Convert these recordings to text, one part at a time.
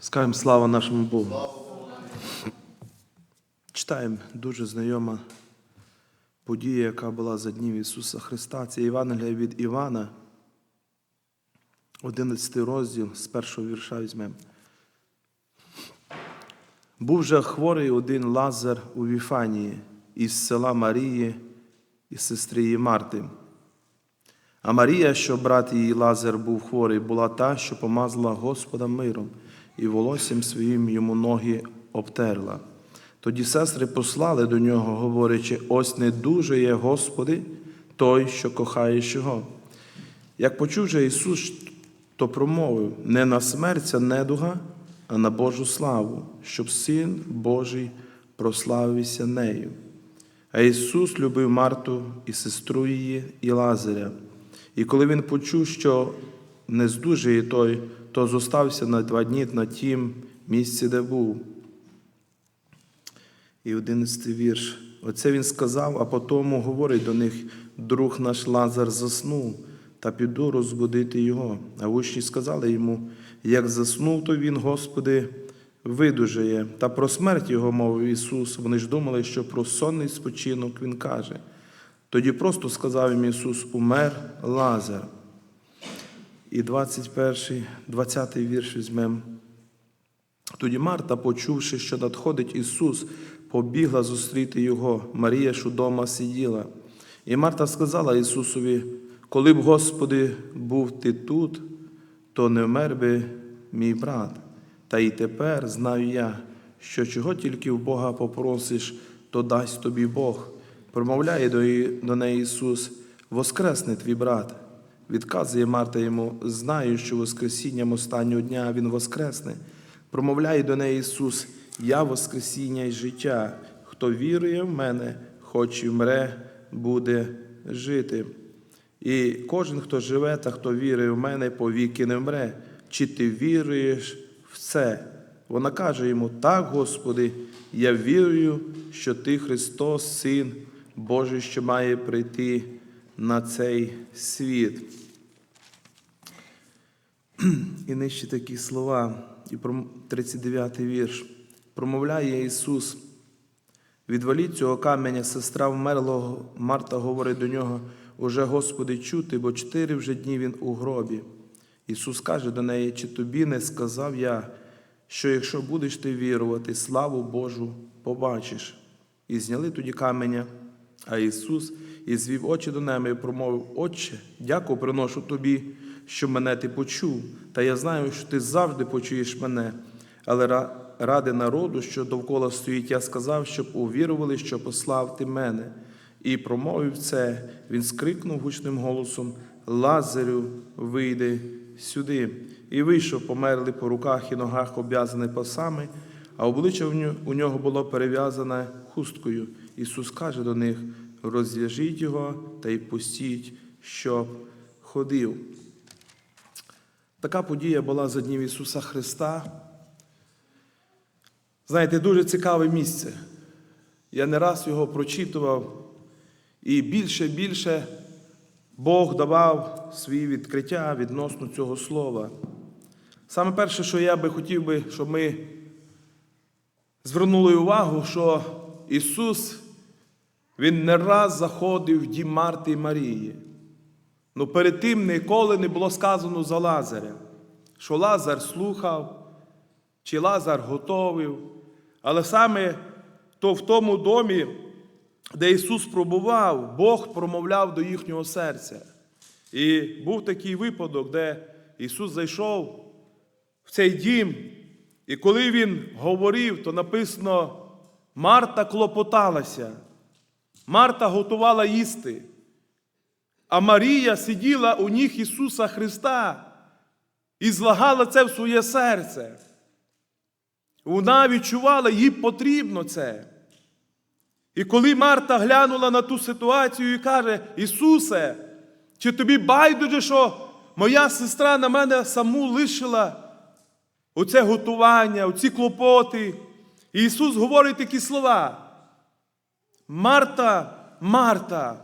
Скажемо слава нашому Богу. Читаємо дуже знайома подія, яка була за днів Ісуса Христа. Це Євангелія від Івана, 11 розділ з першого вірша візьмемо. Був же хворий один Лазар у Віфанії із села Марії і сестри її Марти. А Марія, що брат її Лазар був хворий, була та, що помазала Господа миром і волоссям своїм йому ноги обтерла. Тоді сестри послали до нього, говорячи: ось не дуже є Господи, той, що кохаєш його. Як почув же Ісус, то промовив: не на смерть недуга, а на Божу славу, щоб Син Божий прославився нею. А Ісус любив Марту і сестру її, і Лазаря. І коли він почув, що не здужує той, то зостався на два дні на тім місці, де був. І одинадцятий вірш. Оце він сказав, а потому говорить до них: друг наш Лазар заснув, та піду розбудити його. А учні сказали йому: як заснув, то він, Господи, видужає. Та про смерть його мовив Ісус. Вони ж думали, що про сонний спочинок Він каже. Тоді просто сказав їм Ісус: умер Лазар. І 21, 20 вірш візьмемо. Тоді Марта, почувши, що надходить Ісус, побігла зустріти Його. Марія ж удома сиділа. І Марта сказала Ісусові: коли б, Господи, був ти тут, то не вмер би мій брат. Та й тепер знаю я, що чого тільки в Бога попросиш, то дасть тобі Бог. Промовляє до, неї Ісус: Воскресне твій брат. Відказує Марта йому, знаю, що Воскресінням останнього дня Він воскресне. Промовляє до неї Ісус, Я Воскресіння і життя. Хто вірує в мене, хоч і вмре, буде жити. І кожен, хто живе та хто вірує в мене, повіки не вмре. Чи ти віруєш в це? Вона каже йому: Так, Господи, я вірую, що Ти Христос, Син Божий, що має прийти на цей світ. І нижче такі слова, і про 39 вірш. Промовляє Ісус. Відваліть цього каменя, сестра вмерлого, Марта говорить до нього, уже Господи, чути, бо чотири вже дні він у гробі. Ісус каже до неї, чи тобі не сказав я, що якщо будеш ти вірувати, славу Божу побачиш. І зняли тоді каменя, а Ісус і звів очі до неба і промовив: Отче, дяку приношу тобі, що мене ти почув, та я знаю, що ти завжди почуєш мене. Але ради народу, що довкола стоїть, я сказав, щоб увірували, що послав ти мене. І промовив це, він скрикнув гучним голосом: Лазарю, вийди сюди. І вийшов, померли по руках і ногах, обв'язаний пасами, а обличчя у нього було перев'язане хусткою. Ісус каже до них: розв'яжіть його та й пустіть, щоб ходив. Така подія була за днів Ісуса Христа. Знаєте, дуже цікаве місце. Я не раз його прочитував, і більше більше Бог давав свої відкриття відносно цього слова. Саме перше, що я би хотів би, щоб ми звернули увагу, що Ісус, Він не раз заходив в дім Марти і Марії. Ну перед тим ніколи не було сказано за Лазаря, що Лазар слухав, чи Лазар готовив. Але саме то в тому домі, де Ісус пробував, Бог промовляв до їхнього серця. І був такий випадок, де Ісус зайшов в цей дім, і коли Він говорив, то написано, Марта клопоталася, Марта готувала їсти. А Марія сиділа у ніг Ісуса Христа і злагала це в своє серце. Вона відчувала, їй потрібно це. І коли Марта глянула на ту ситуацію і каже: Ісусе, чи тобі байдуже, що моя сестра на мене саму лишила оце готування, оці клопоти. І Ісус говорить такі слова. Марта, Марта,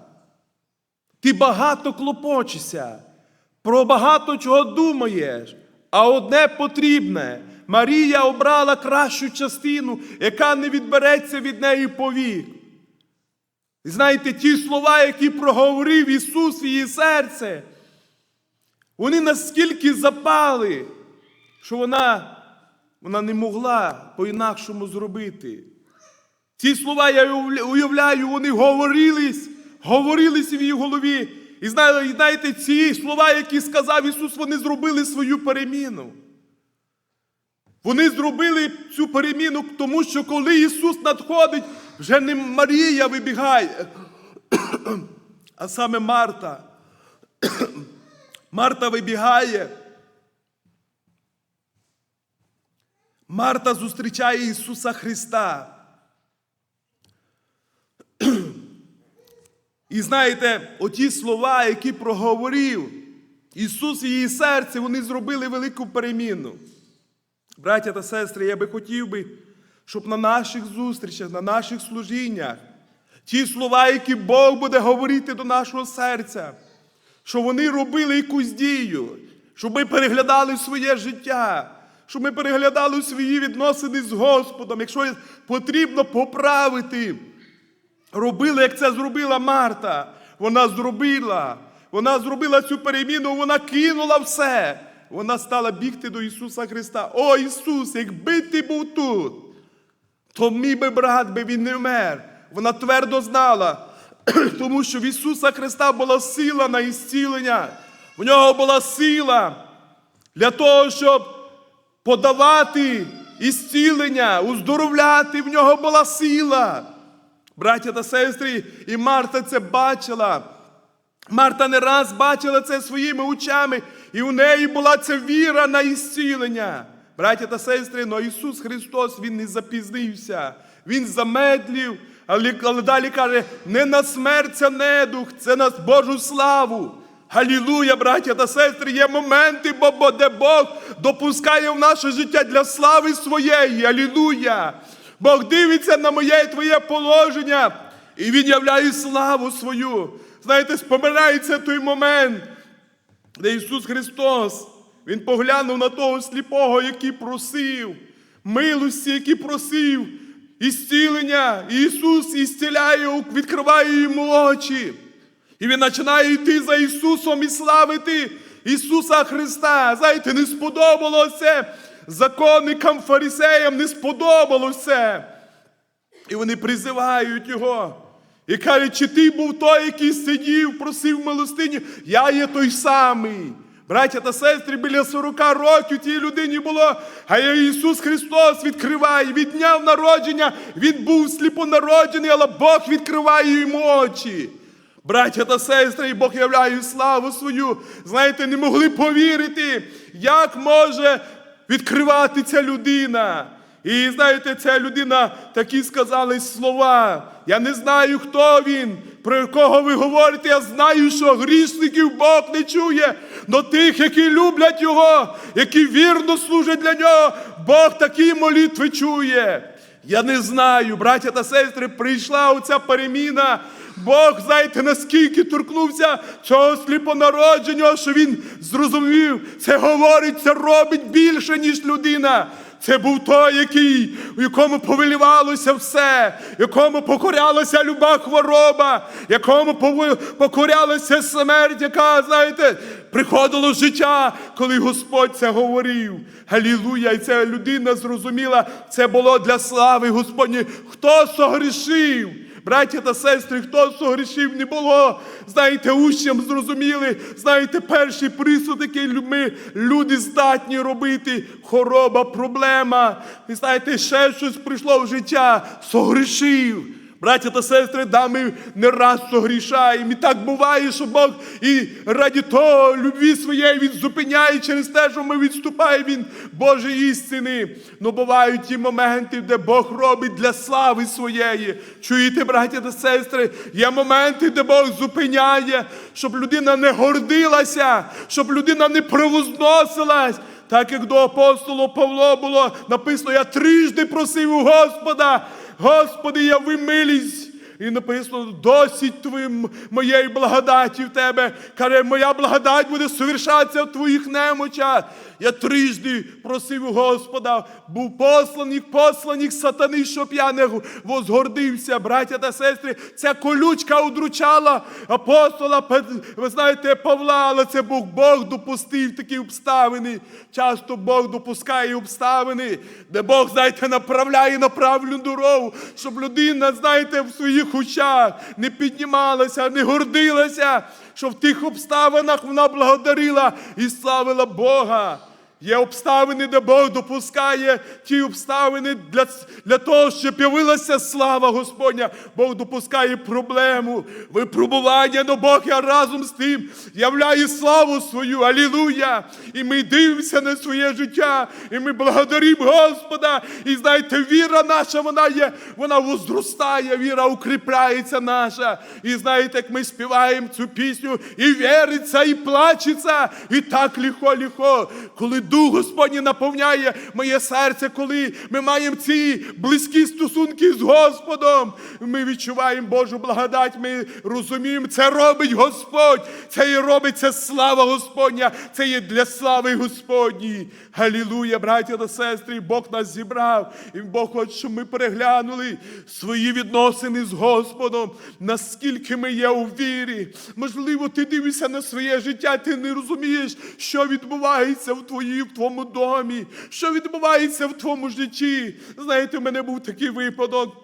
ти багато клопочешся, про багато чого думаєш, а одне потрібне. Марія обрала кращу частину, яка не відбереться від неї повік. І знаєте, ті слова, які проговорив Ісус в її серце, вони наскільки запали, що вона, вона не могла по-інакшому зробити. Ці слова я уявляю, вони говорились, говорились в її голові. І знаєте, ці слова, які сказав Ісус, вони зробили свою переміну. Вони зробили цю переміну, тому що коли Ісус надходить, вже не Марія вибігає, а саме Марта. Марта вибігає. Марта зустрічає Ісуса Христа. І знаєте, оті слова, які проговорив Ісус в її серці, вони зробили велику переміну. Браття та сестри, я би хотів би, щоб на наших зустрічах, на наших служіннях, ті слова, які Бог буде говорити до нашого серця, щоб вони робили якусь дію, щоб ми переглядали своє життя, щоб ми переглядали свої відносини з Господом, якщо потрібно поправити. Робили, як це зробила Марта. Вона зробила. Вона зробила цю переміну, вона кинула все. Вона стала бігти до Ісуса Христа. О Ісус, якби ти був тут, то мій би брат би він не вмер. Вона твердо знала, тому що в Ісуса Христа була сила на ісцілення. В нього була сила для того, щоб подавати ісцілення, уздоровляти. В нього була сила. Браття та сестри, і Марта це бачила. Марта не раз бачила це своїми очами, і у неї була ця віра на ісцілення. Браття та сестри, но Ісус Христос Він не запізнився, Він замедлив, але, але далі каже, не на смерть це недух, це на Божу славу. Галілуя, браття та сестри, є моменти, бо де Бог допускає в наше життя для слави своєї. Алілуя! Бог дивиться на моє і твоє положення, і Він являє славу свою. Знаєте, споминається той момент, де Ісус Христос, Він поглянув на того сліпого, який просив, милості, який просив, ісцілення. І Ісус ісціляє, відкриває йому очі. І він починає йти за Ісусом і славити Ісуса Христа. Знаєте, не сподобалося законникам, фарисеям, не сподобалося. І вони призивають його. І кажуть, чи ти був той, який сидів, просив милостиню? Я є той самий. Браття та сестри, біля 40 років тій людині було, а Ісус Христос відкриває від дня народження. Він був сліпонароджений, але Бог відкриває йому очі. Браття та сестри, і Бог являє славу свою. Знаєте, не могли повірити, як може відкривати ця людина. І знаєте, ця людина такі сказали слова. Я не знаю, хто він, про кого ви говорите. Я знаю, що грішників Бог не чує, но тих, які люблять його, які вірно служать для нього, Бог такі молитви чує. Я не знаю, браття та сестри, прийшла оця переміна. Бог, знаєте, наскільки торкнувся цього сліпонародженого, що він зрозумів, це говорить, це робить більше, ніж людина. Це був той, який, у якому повелівалося все, якому покорялася люба хвороба, якому покорялася смерть, яка, знаєте, приходило життя, коли Господь це говорив. Галілуя! І ця людина зрозуміла, це було для слави Господні. Хто согрішив? Браття та сестри, хто согрішив, не було. Знаєте, учням зрозуміли, знаєте, перший присуд, який ми, люди здатні робити, хвороба, проблема. І знаєте, ще щось прийшло в життя, согрішив. Браття та сестри, да, ми не раз согрішаємо. І так буває, що Бог і раді того любві своєї Він зупиняє через те, що ми відступаємо від Божої істини. Ну бувають ті моменти, де Бог робить для слави своєї. Чуєте, браття та сестри, є моменти, де Бог зупиняє, щоб людина не гордилася, щоб людина не провозносилась. Так як до апостолу Павло було написано, я трижди просив у Господа, Господи, я вимилість. І написано, досить твоїм, моєї благодаті в тебе. Каже, моя благодать буде совершатися в твоїх немочах. Я трижди просив у Господа, був посланник, посланник сатани, щоб я не возгордився, браття та сестри. Ця колючка удручала апостола, ви знаєте, Павла, але це Бог Бог допустив такі обставини. Часто Бог допускає обставини, де Бог, знаєте, направляє на правильну дорогу, щоб людина, знаєте, в своїх очах не піднімалася, не гордилася, що в тих обставинах вона благодарила і славила Бога. Є обставини, де Бог допускає ті обставини для, для того, щоб явилася слава Господня. Бог допускає проблему, випробування, но Бог я разом з тим являє славу свою. Алілуя! І ми дивимося на своє життя, і ми благодаримо Господа. І знаєте, віра наша, вона є, вона возростає, віра укріпляється наша. І знаєте, як ми співаємо цю пісню, і віриться, і плачеться, і так ліхо-ліхо, коли Дух Господній наповняє моє серце, коли ми маємо ці близькі стосунки з Господом, ми відчуваємо Божу благодать, ми розуміємо, це робить Господь, це і робить це слава Господня, це є для слави Господній. Галілуя, браття та сестри, Бог нас зібрав, і Бог хоче, щоб ми переглянули свої відносини з Господом, наскільки ми є у вірі. Можливо, ти дивишся на своє життя, ти не розумієш, що відбувається в твоїй, в твоєму домі, що відбувається в твоєму житті. Знаєте, у мене був такий випадок.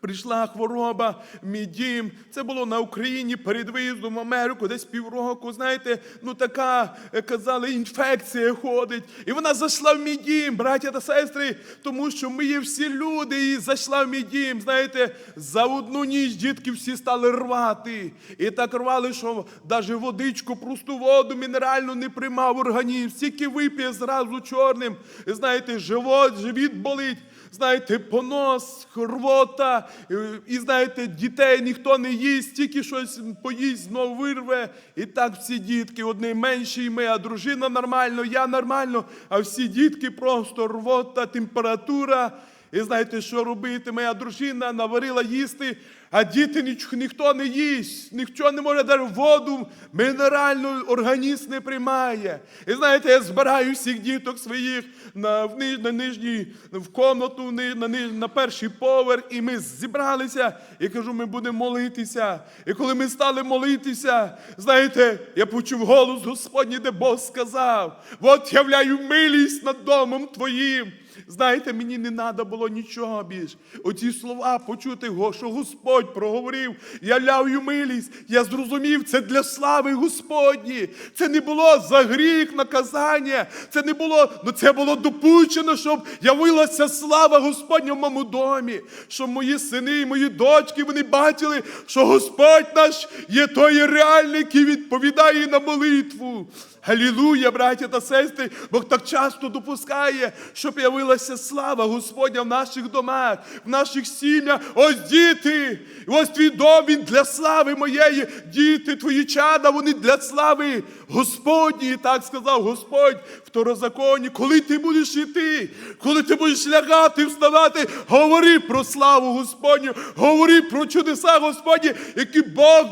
Прийшла хвороба мій дім. Це було на Україні перед виїздом в Америку, десь півроку. Знаєте, ну така е, казали, інфекція ходить. І вона зайшла в мій дім, браття та сестри, тому що ми є всі люди, і зайшла в мій дім. Знаєте, за одну ніч дітки всі стали рвати. І так рвали, що навіть водичку, просту воду мінеральну не приймав організм. Тільки вип'є зразу чорним. Знаєте, живот, живіт болить знаєте, понос, рвота, і, і знаєте, дітей ніхто не їсть, тільки щось поїсть, знов вирве. І так всі дітки, одні менші ми, а дружина нормально, я нормально, а всі дітки просто рвота, температура. І знаєте, що робити? Моя дружина наварила їсти, а діти ніч- ніхто не їсть, ніхто не може навіть воду, мінеральну організм не приймає. І знаєте, я збираю всіх діток своїх на, в, на нижній в комнату, на, на перший поверх, і ми зібралися і кажу, ми будемо молитися. І коли ми стали молитися, знаєте, я почув голос Господній, де Бог сказав: от являю милість над домом твоїм. Знаєте, мені не треба було нічого більш. Оці слова почути, що Господь проговорив, я ляю милість. Я зрозумів, це для слави Господні. Це не було за гріх наказання. Це не було, ну це було допущено, щоб явилася слава Господня в моєму домі. Щоб мої сини і мої дочки вони бачили, що Господь наш є той реальний, який відповідає на молитву. Галілуя, браття та сестри, Бог так часто допускає, щоб явилася слава Господня в наших домах, в наших сім'ях. Ось діти, ось твій дом він для слави моєї. Діти, твої чада, вони для слави Господній. Так сказав Господь в Второзаконі. Коли ти будеш йти, коли ти будеш лягати, вставати, говори про славу Господню, говори про чудеса Господні, які Бог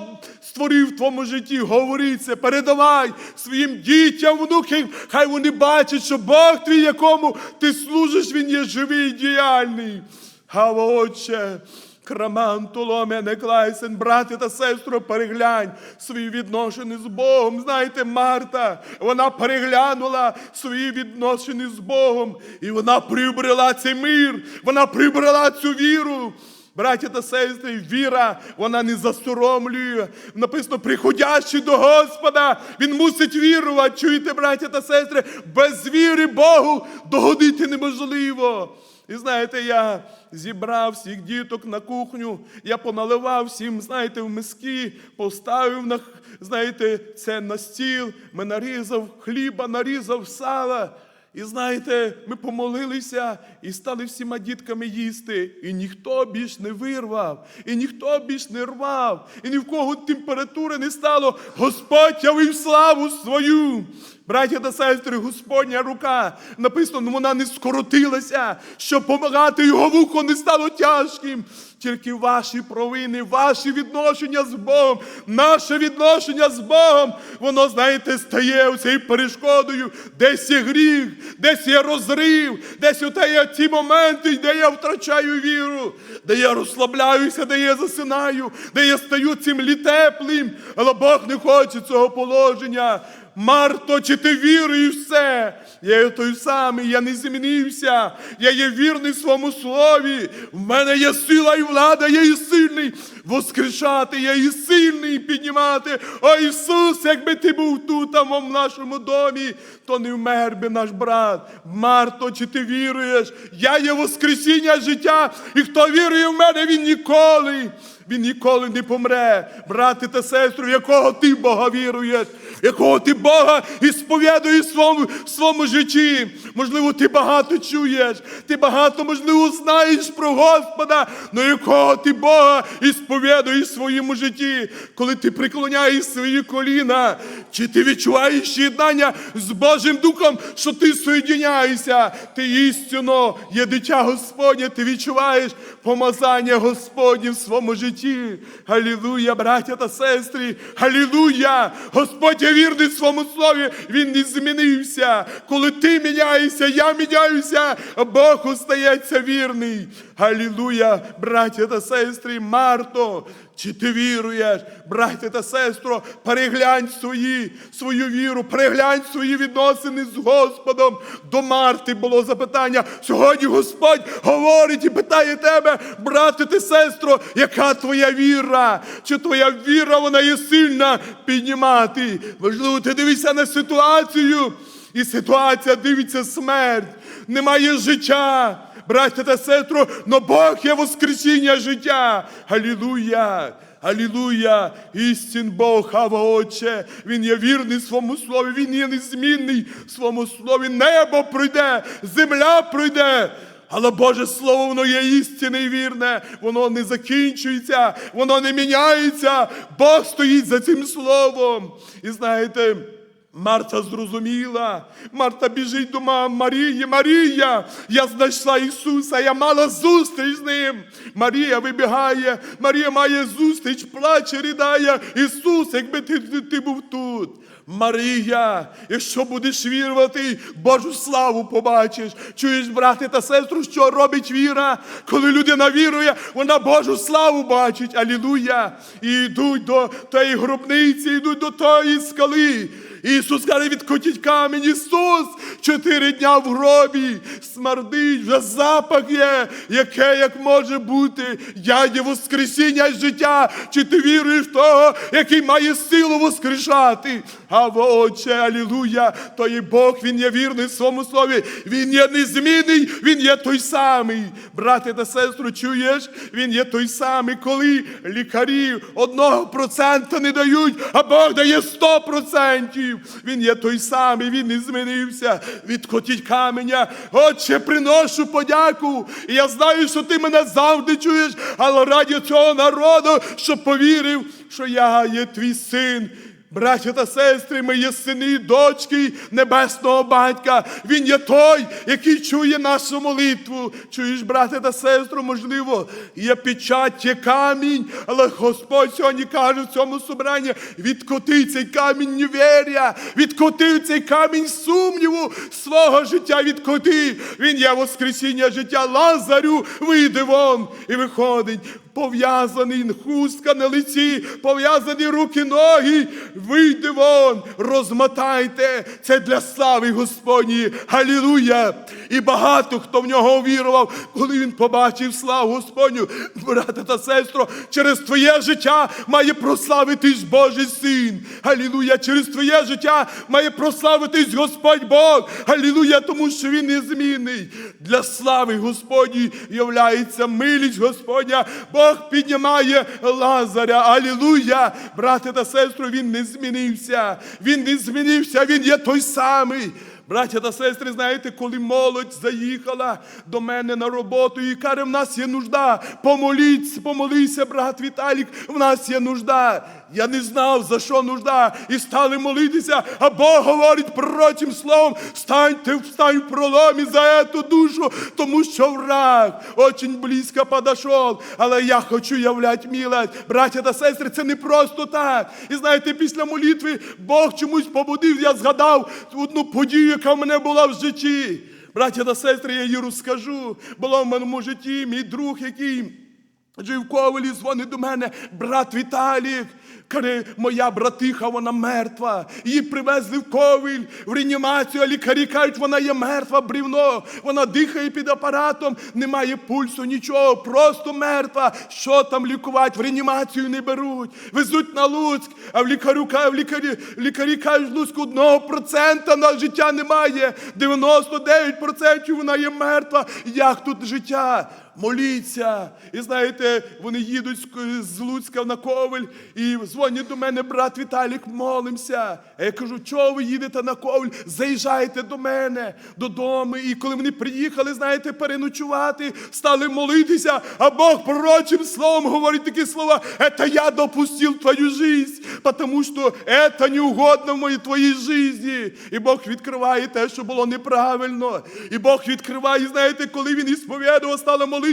створив в твоєму житті, говори це, передавай своїм дітям, внукам, хай вони бачать, що Бог твій, якому ти служиш, він є живий і діяльний. Гава, Отче, Краман, Толомя, Неклайсен, брати та сестру, переглянь свої відношення з Богом. Знаєте, Марта, вона переглянула свої відносини з Богом, і вона прибрала цей мир, вона прибрала цю віру. Браття та сестри, віра, вона не засоромлює. Написано, приходячи до Господа, він мусить вірувати. Чуєте, браття та сестри, без віри Богу догодити неможливо. І знаєте, я зібрав всіх діток на кухню, я поналивав всім, знаєте, в миски, поставив на, знаєте, це на стіл, ми нарізав хліба, нарізав сала. І знаєте, ми помолилися і стали всіма дітками їсти. І ніхто більш не вирвав, і ніхто більш не рвав, і ні в кого температури не стало. Господь явив славу свою. Браття та сестри, Господня рука написано, «Ну, вона не скоротилася, щоб помагати його вухо не стало тяжким. Тільки ваші провини, ваші відношення з Богом, наше відношення з Богом, воно, знаєте, стає цією перешкодою. Десь є гріх, десь є розрив, десь є ті моменти, де я втрачаю віру, де я розслабляюся, де я засинаю, де я стаю цим літеплим. Але Бог не хоче цього положення. Марто, чи ти віруєш в це? Я є той самий, я не змінився. Я є вірний своєму слові. В мене є сила і влада, я і сильний воскрешати, я і сильний піднімати. О Ісус, якби ти був тут, а в нашому домі, то не вмер би наш брат. Марто, чи ти віруєш? Я є Воскресіння життя, і хто вірує в мене, він ніколи. Він ніколи не помре, брати та сестри, в якого ти Бога віруєш, якого ти Бога і сповідуєш в своєму, в своєму житті. Можливо, ти багато чуєш, ти багато, можливо, знаєш про Господа, але якого ти Бога і сповідуєш в своєму житті, коли ти приклоняєш свої коліна, чи ти відчуваєш єднання з Божим Духом, що ти соєдиняєшся, ти істинно є дитя Господнє, ти відчуваєш помазання Господнє в своєму житті. Галілуя, браття та сестри, галілуя! Господь є вірний в своєму слові, Він не змінився. Коли ти міняєшся, я міняюся, Бог остається вірний. Галілуя, браття та сестри, Марто, чи ти віруєш, браття та сестро, переглянь свої, свою віру, переглянь свої відносини з Господом. До Марти було запитання. Сьогодні Господь говорить і питає тебе, брате та сестро, яка твоя віра? Чи твоя віра вона є сильна піднімати? Можливо, ти дивишся на ситуацію, і ситуація дивиться смерть, немає життя. Браття та сестро, но Бог є воскресіння життя. Алілуя! Істин Бог, Ава Отче, Він є вірний своєму слові, Він є незмінний в своєму слові. Небо пройде, земля пройде. Але Боже Слово, воно є істинне і вірне, воно не закінчується, воно не міняється. Бог стоїть за цим словом. І знаєте, Марта зрозуміла. Марта біжить до мами Марії. Марія, я знайшла Ісуса, я мала зустріч з ним. Марія вибігає, Марія має зустріч, плаче, ридає. Ісус, якби ти, ти, ти був тут. Марія, якщо будеш вірувати, Божу славу побачиш. Чуєш, брати та сестру, що робить віра? Коли людина вірує, вона Божу славу бачить. Алілуя! І йдуть до тієї гробниці, йдуть до тої скали. Ісус каже, відкотіть камінь. Ісус чотири дня в гробі смердить, вже запах є, яке як може бути. Я є воскресіння й життя. Чи ти віруєш в того, який має силу воскрешати? А Отче, алілуя, то є Бог, Він є вірний в своєму слові, Він є незмінний, Він є той самий. Брате та сестру, чуєш? Він є той самий, коли лікарі одного процента не дають, а Бог дає сто процентів. Він є той самий, він не змінився. Відкотіть каменя. Отче, приношу подяку. І я знаю, що ти мене завжди чуєш, але раді цього народу, що повірив, що я є твій син. Браття та сестри, ми є сини і дочки небесного батька. Він є той, який чує нашу молитву. Чуєш, брате та сестру, можливо, є печать, є камінь, але Господь сьогодні каже в цьому собранні, відкоти цей камінь невір'я, відкоти цей камінь сумніву свого життя, відкоти. Він є воскресіння життя. Лазарю вийде вон і виходить. Пов'язаний хустка на лиці, пов'язані руки, ноги. Вийди вон, розмотайте. Це для слави Господньої. Галілуя! І багато хто в нього вірував, коли він побачив славу Господню. Брате та сестро, через твоє життя має прославитись Божий син. Галілуя! Через твоє життя має прославитись Господь Бог. Галілуя, тому що він незмінний. Для слави Господньої являється милість Господня. Бог піднімає Лазаря. Алілуя! Брате та сестру, він не змінився. Він не змінився, він є той самий. Браття та сестри, знаєте, коли молодь заїхала до мене на роботу і каже, в нас є нужда, помоліться, помолися, брат Віталік, в нас є нужда. Я не знав, за що нужда, і стали молитися, а Бог говорить пророчим словом, станьте, встань в проломі за эту душу, тому що враг очень близько подошов. Але я хочу являти милость. Браття та сестри, це не просто так. І знаєте, після молитви Бог чомусь побудив, я згадав одну подію, яка в мене була в житті. Браття та сестри, я її розкажу. Була в моєму житті мій друг, який жив в Ковелі, дзвонить до мене, брат Віталік. Каже, моя братиха, вона мертва. Її привезли в ковіль, в реанімацію, а лікарі кажуть, вона є мертва, брівно. Вона дихає під апаратом, немає пульсу, нічого, просто мертва. Що там лікувати? В реанімацію не беруть. Везуть на Луцьк, а в лікарю в лікарі, лікарі кажуть, в одного процента на життя немає. 99% вона є мертва. Як тут життя? Моліться. І знаєте, вони їдуть з- Луцька на Ковель і дзвонять до мене, брат Віталік, молимося. А я кажу, чого ви їдете на Ковель? Заїжджайте до мене додому. І коли вони приїхали, знаєте, переночувати, стали молитися, а Бог пророчим словом говорить такі слова: «Это я допустив твою жизнь, потому що это не угодно в моїй твоїй житті. І Бог відкриває те, що було неправильно. І Бог відкриває, знаєте, коли він ісповідував, стало молитися,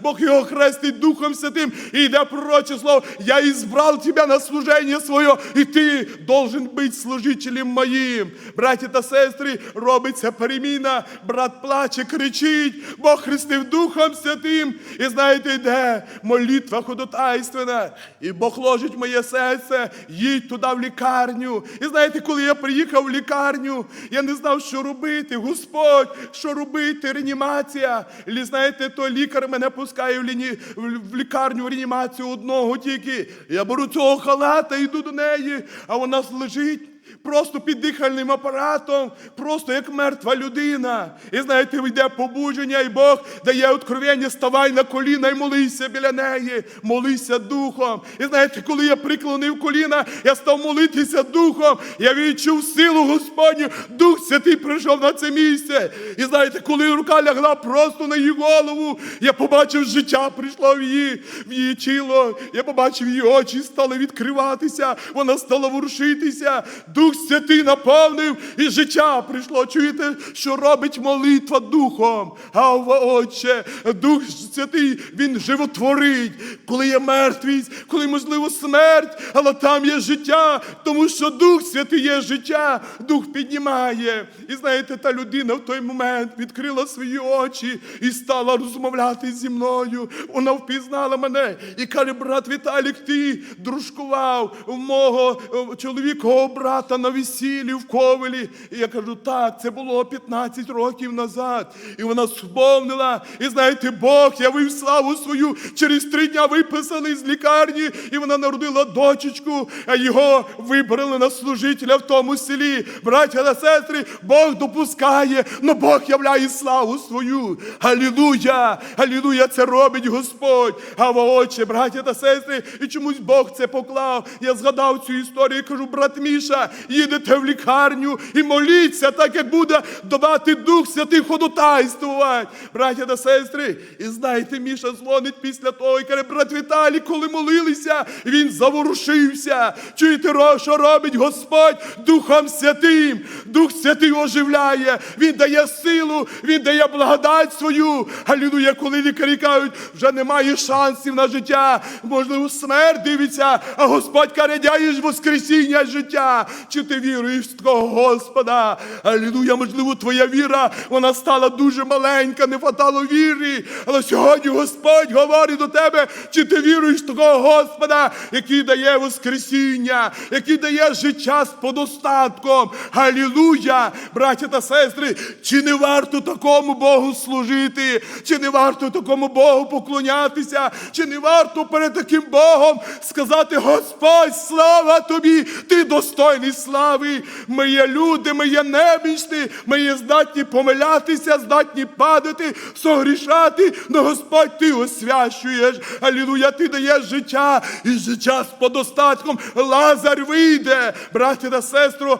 Бог його хрестить Духом Святим і йде пророче слово. Я ізбрав тебе на служення своє, і ти должен бути служителем моїм. Браті та сестри, робиться переміна, брат плаче, кричить, Бог хрестив Духом Святим. І знаєте, йде молитва ходотайственна. І Бог ложить моє серце, їдь туди в лікарню. І знаєте, коли я приїхав в лікарню, я не знав, що робити. Господь, що робити? Реанімація. І знаєте, то лікар мене пускає в, ліні... в лікарню в реанімацію одного тільки. Я беру цього халата, йду до неї, а вона лежить. Просто під дихальним апаратом, просто як мертва людина. І знаєте, йде побудження, і Бог дає откровення, ставай на коліна і молися біля неї, молися духом. І знаєте, коли я приклонив коліна, я став молитися духом, я відчув силу Господню, Дух Святий прийшов на це місце. І знаєте, коли рука лягла просто на її голову, я побачив життя прийшло в її, в її тіло. Я побачив її очі стали відкриватися, вона стала ворушитися. Дух Святий наповнив і життя прийшло. Чуєте, що робить молитва духом? А Отче, Дух Святий, Він животворить, коли є мертвість, коли можливо смерть, але там є життя, тому що Дух Святий є життя, Дух піднімає. І знаєте, та людина в той момент відкрила свої очі і стала розмовляти зі мною. Вона впізнала мене і каже, брат Віталік, ти дружкував в мого е, чоловікового брата на весіллі в Ковелі. І я кажу, так, це було 15 років назад. І вона сповнила. І знаєте, Бог явив славу свою. Через три дня виписали з лікарні, і вона народила дочечку, а його вибрали на служителя в тому селі. Браття та сестри, Бог допускає, но Бог являє славу свою. Алілуя! Алілуя! Це робить Господь. А отче, браття та сестри, і чомусь Бог це поклав. Я згадав цю історію і кажу, брат Міша, їдете в лікарню і моліться, так як буде давати Дух Святий ходотайствувати. Браття та сестри, і знаєте, Міша дзвонить після того і каже, брат Віталій, коли молилися, він заворушився. Чуєте, що робить Господь Духом Святим? Дух Святий оживляє, Він дає силу, Він дає благодать свою. Алілуя, коли лікарі кажуть, вже немає шансів на життя, можливо, смерть дивиться, а Господь каже, дяєш воскресіння життя. Чи ти віруєш в такого Господа? Алілуя, можливо, твоя віра, вона стала дуже маленька, не хватало віри. Але сьогодні Господь говорить до тебе, чи ти віруєш в такого Господа, який дає воскресіння, який дає життя з подостатком. Алілуя, браття та сестри, чи не варто такому Богу служити, чи не варто такому Богу поклонятися, чи не варто перед таким Богом сказати: Господь, слава тобі, ти достойний Слави. Ми є люди, ми є немічні, ми є здатні помилятися, здатні падати, согрішати, но Господь ти освящуєш. Алілуя, ти даєш життя і життя з подостатком. Лазар вийде, браті та сестро,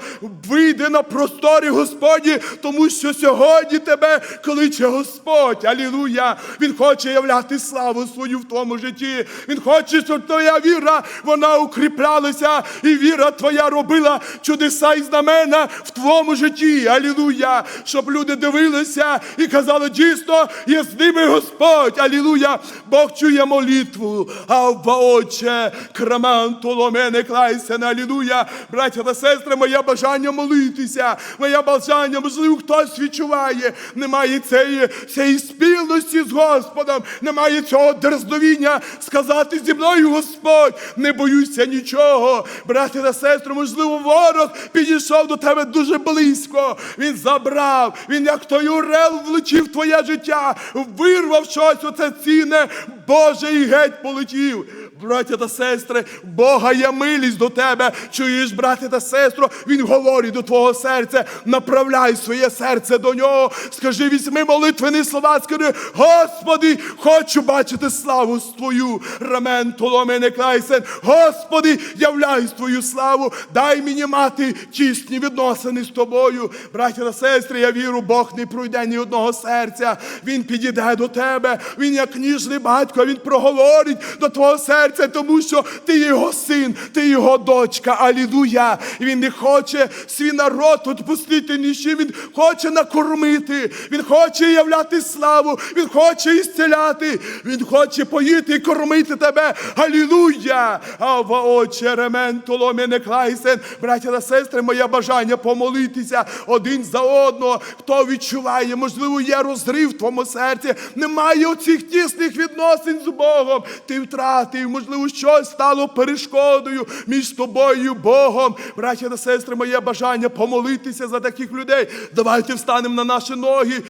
вийде на просторі Господні, тому що сьогодні тебе кличе Господь. Алілуя! Він хоче являти славу свою в твоєму житті. Він хоче, щоб твоя віра вона укріплялася, і віра твоя робила чудеса і знамена в твоєму житті. Алілуя! Щоб люди дивилися і казали, дійсно, є з ними Господь. Алілуя! Бог чує молитву. Авва Отче, краман толомене клайся, алілуя. Браття та сестри, моє бажання молитися, моє бажання, можливо, хтось відчуває, немає цієї, цієї спільності з Господом, немає цього дерзновіння сказати зі мною, Господь, не боюся нічого. Браття та сестри, можливо, ворог підійшов до тебе дуже близько. Він забрав, він як той урел, влучив твоє життя, вирвав щось оце ціне, Боже, і геть полетів. Браття та сестри, Бога є милість до тебе. Чуєш, браття та сестро, Він говорить до твого серця, направляй своє серце до нього. Скажи, візьми молитвені слова, скажи, Господи, хочу бачити славу Твою. Рамен толомене клайсен. Господи, являй Твою славу, дай мені мати тісні відносини з тобою. Браття та сестри, я віру, Бог не пройде ні одного серця. Він підійде до тебе. Він, як ніжний батько, він проговорить до твого серця, тому що ти його син, ти його дочка. Алілуя. Він не хоче свій народ відпустити нічим. Він хоче накормити, він хоче являти славу, він хоче ісцеляти, він хоче поїти і кормити тебе. Алілуя! Ава толомене клайсен. Браття та сестри, моє бажання помолитися один за одного. Хто відчуває, можливо, є розрив в твоєму серці, немає оцих тісних відносин з Богом. Ти втратив, можливо, щось стало перешкодою між тобою Богом. Браття та сестри, моє бажання помолитися за таких людей. Давайте встанемо на наші ноги.